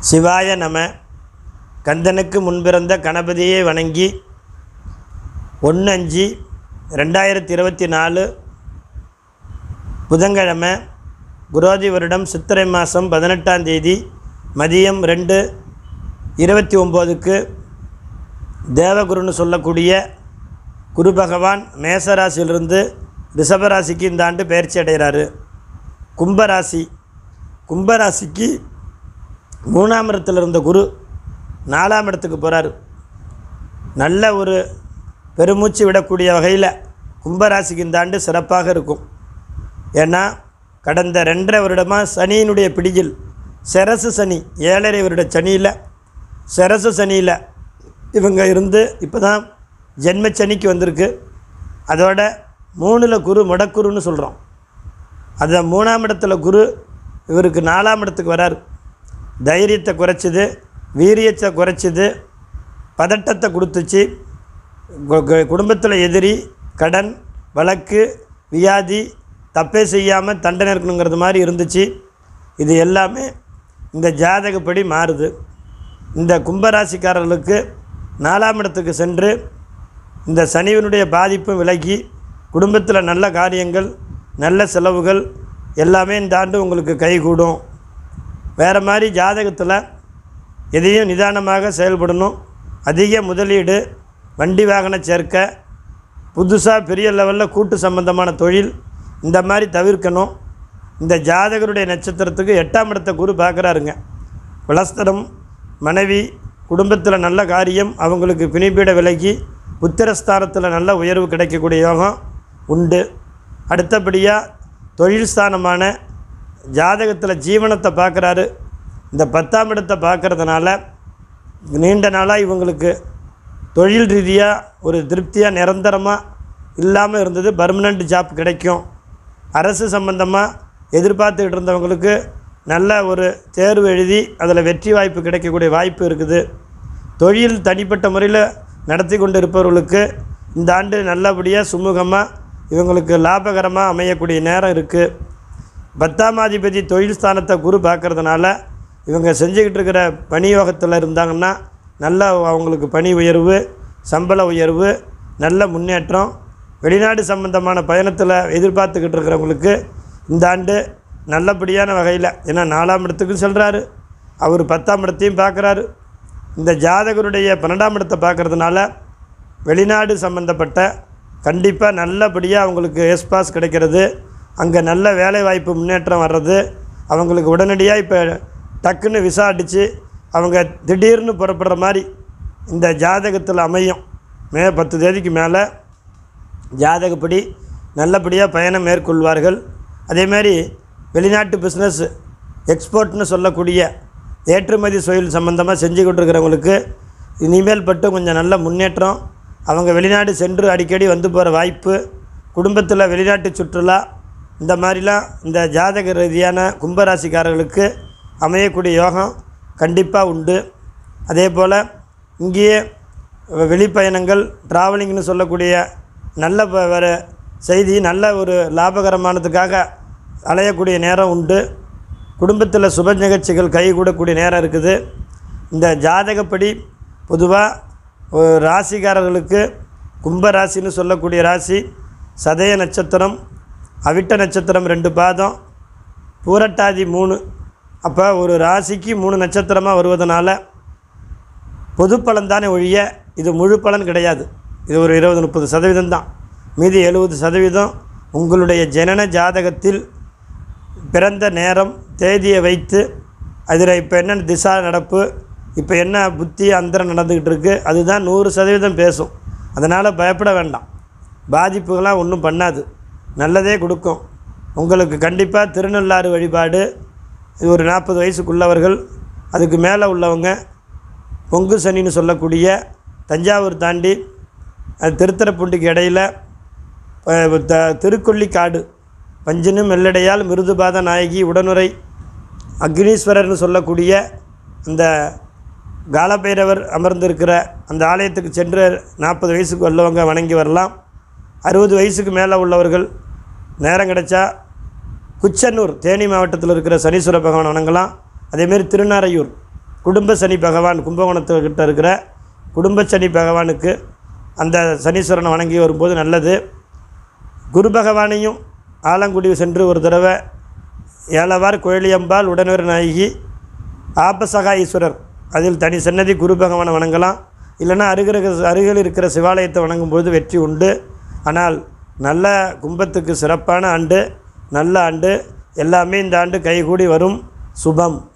சிவாய நம. கந்தனுக்கு முன்பிறந்த கணபதியை வணங்கி ஒன்று அஞ்சு ரெண்டாயிரத்தி இருபத்தி நாலு புதன்கிழமை குரோதி வருடம் சித்திரை மாதம் பதினெட்டாம் தேதி மதியம் ரெண்டு இருபத்தி ஒம்போதுக்கு தேவகுருன்னு சொல்லக்கூடிய குரு பகவான் மேசராசியிலிருந்து ரிஷபராசிக்கு இந்த ஆண்டு பயிற்சி அடைகிறாரு. கும்பராசி. கும்பராசிக்கு மூணாம் இடத்துல இருந்த குரு நாலாம் இடத்துக்கு போகிறார் நல்ல ஒரு பெருமூச்சு விடக்கூடிய வகையில் கும்பராசிக்கு இந்த ஆண்டு சிறப்பாக இருக்கும். ஏன்னா கடந்த ரெண்டரை வருடமாக சனியினுடைய பிடியில் சரசு சனி ஏழரை வருட சனியில் சரசு சனியில் இவங்க இருந்து இப்போ தான் ஜென்ம சனிக்கு வந்திருக்கு. அதோட மூணில் குரு முடக்குருன்னு சொல்கிறோம் அது மூணாம் இடத்துல குரு இவருக்கு நாலாம் இடத்துக்கு வரார். தைரியத்தை குறைச்சிது வீரியத்தை குறைச்சிது பதட்டத்தை கொடுத்துச்சு. குடும்பத்தில் எதிரி கடன் வழக்கு வியாதி தப்பே செய்யாமல் தண்டனை இருக்கணுங்கிறது மாதிரி இருந்துச்சு. இது எல்லாமே இந்த ஜாதகப்படி மாறுது. இந்த கும்பராசிக்காரர்களுக்கு நாலாம் இடத்துக்கு சென்று இந்த சனிவனுடைய பாதிப்பும் விலகி குடும்பத்தில் நல்ல காரியங்கள் நல்ல செலவுகள் எல்லாமே இந்த ஆண்டு உங்களுக்கு கைகூடும். வேறு மாதிரி ஜாதகத்தில் எதையும் நிதானமாக செயல்படணும். அதிக முதலீடு வண்டி வாகன சேர்க்க புதுசாக பெரிய லெவலில் கூட்டு சம்பந்தமான தொழில் இந்த மாதிரி தவிர்க்கணும். இந்த ஜாதகருடைய நட்சத்திரத்துக்கு எட்டாம் இடத்த குரு பார்க்குறாருங்க குலஸ்தரம் மனைவி குடும்பத்தில் நல்ல காரியம் அவங்களுக்கு பிணிப்பீட விலகி புத்திரஸ்தானத்தில் நல்ல உயர்வு கிடைக்கக்கூடிய யோகம் உண்டு. அடுத்தபடியாக தொழில் ஸ்தானமான ஜாதகத்தில் ஜீவனத்தை பார்க்குறாரு. இந்த பத்தாம் இடத்தை பார்க்குறதுனால நீண்ட நாளாக இவங்களுக்கு தொழில் ரீதியாக ஒரு திருப்தியாக நிரந்தரமாக இல்லாமல் இருந்தது. பர்மனண்ட் ஜாப் கிடைக்கும். அரசு சம்பந்தமாக எதிர்பார்த்துக்கிட்டு இருந்தவங்களுக்கு நல்ல ஒரு தேர்வு எழுதி அதில் வெற்றி வாய்ப்பு கிடைக்கக்கூடிய வாய்ப்பு இருக்குது. தொழில் தனிப்பட்ட முறையில் நடத்தி கொண்டு இருப்பவர்களுக்கு இந்த ஆண்டு நல்லபடியாக சுமூகமாக இவங்களுக்கு லாபகரமாக அமையக்கூடிய நேரம் இருக்குது பத்தாமாதிபதி தொழில் ஸ்தானத்தை குரு பார்க்கறதுனால இவங்க செஞ்சுக்கிட்டு இருக்கிற பணியோகத்தில் இருந்தாங்கன்னா நல்ல அவங்களுக்கு பணி உயர்வு சம்பள உயர்வு நல்ல முன்னேற்றம். வெளிநாடு சம்பந்தமான பயணத்தில் எதிர்பார்த்துக்கிட்டு இருக்கிறவங்களுக்கு இந்த ஆண்டு நல்லபடியான வகையில் ஏன்னா நாலாம் இடத்துக்கும் செல்கிறாரு அவர் பத்தாம் இடத்தையும் பார்க்குறாரு. இந்த ஜாதகருடைய பன்னெண்டாம் இடத்தை பார்க்குறதுனால வெளிநாடு சம்மந்தப்பட்ட கண்டிப்பாக நல்லபடியாக அவங்களுக்கு எஸ்பாஸ் கிடைக்கிறது. அங்கே நல்ல வேலைவாய்ப்பு முன்னேற்றம் வர்றது அவங்களுக்கு உடனடியாக இப்போ டக்குன்னு விசா அடித்து அவங்க திடீர்னு புறப்படுற மாதிரி இந்த ஜாதகத்தில் அமையும். மே பத்து தேதிக்கு மேலே ஜாதகப்படி நல்லபடியாக பயணம் மேற்கொள்வார்கள். அதேமாரி வெளிநாட்டு பிஸ்னஸ் எக்ஸ்போர்ட்னு சொல்லக்கூடிய ஏற்றுமதி தொழில் சம்மந்தமாக செஞ்சு கொண்டிருக்கிறவங்களுக்கு இனிமேல் பட்டு கொஞ்சம் நல்ல முன்னேற்றம். அவங்க வெளிநாடு சென்று அடிக்கடி வந்து போகிற வாய்ப்பு. குடும்பத்தில் வெளிநாட்டு சுற்றுலா இந்த மாதிரிலாம் இந்த ஜாதக ரீதியான கும்பராசிக்காரர்களுக்கு அமையக்கூடிய யோகம் கண்டிப்பாக உண்டு. அதே போல் இங்கேயே வெளிப்பயணங்கள் ட்ராவலிங்னு சொல்லக்கூடிய நல்ல ஒரு செய்தி நல்ல ஒரு லாபகரமானதுக்காக அலையக்கூடிய நேரம் உண்டு. குடும்பத்தில் சுப நிகழ்ச்சிகள் கைகூடக்கூடிய நேரம் இருக்குது. இந்த ஜாதகப்படி பொதுவாக ராசிக்காரர்களுக்கு கும்ப ராசின்னு சொல்லக்கூடிய ராசி சதய நட்சத்திரம் அவிட்ட நட்சத்திரம் ரெண்டு பாதம் பூரட்டாதி மூணு. அப்போ ஒரு ராசிக்கு மூணு நட்சத்திரமாக வருவதனால பொது பலன் தானே ஒழிய இது முழு பலன் கிடையாது. இது ஒரு இருபது முப்பது சதவீதம் தான். மீதி எழுபது சதவீதம் உங்களுடைய ஜனன ஜாதகத்தில் பிறந்த நேரம் தேதியை வைத்து அதில் இப்போ என்ன திசா நடப்பு இப்போ என்ன புத்தி அந்தரம் நடந்துக்கிட்டு இருக்குது அதுதான் நூறு சதவீதம் பேசும். அதனால் பயப்பட வேண்டாம். பாதிப்புகளாம் ஒன்றும் பண்ணாது. நல்லதே கொடுக்கும். உங்களுக்கு கண்டிப்பாக திருநள்ளாறு வழிபாடு இது ஒரு நாற்பது வயசுக்குள்ளவர்கள் அதுக்கு மேலே உள்ளவங்க பொங்கு சனின்னு சொல்லக்கூடிய தஞ்சாவூர் தாண்டி அது திருத்தரப்பூண்டிக்கு இடையில் அஹ், த- திருக்கொள்ளிக்காடு பஞ்சனு மெல்லடையால் மிருதுபாத நாயகி உடனுரை அக்னீஸ்வரர்னு சொல்லக்கூடிய அந்த காலபைரவர் அமர்ந்திருக்கிற அந்த ஆலயத்துக்கு சென்று நாற்பது வயசுக்கு உள்ளவங்க வணங்கி வரலாம். அறுபது வயசுக்கு மேலே உள்ளவர்கள் நேரம் கிடைச்சா குச்சனூர் தேனி மாவட்டத்தில் இருக்கிற சனீஸ்வர பகவான் வணங்கலாம். அதேமாரி திருநாரையூர் குடும்ப சனி பகவான் கும்பகோணத்துக்கிட்ட இருக்கிற குடும்ப சனி பகவானுக்கு அந்த சனீஸ்வரனை வணங்கி வரும்போது நல்லது. குரு பகவானையும் ஆலங்குடி சென்று ஒரு தடவை ஏழவார் கோயிலியம்பாள் உடனொரு நாயகி ஆபசகா ஈஸ்வரர் அதில் தனி சன்னதி குரு பகவானை வணங்கலாம். இல்லைன்னா அருகிற அருகில் இருக்கிற சிவாலயத்தை வணங்கும்போது வெற்றி உண்டு. ஆனால் நல்ல கும்பத்துக்கு சிறப்பான ஆண்டு நல்ல ஆண்டு. எல்லாமே இந்த ஆண்டு கைகூடி வரும். சுபம்.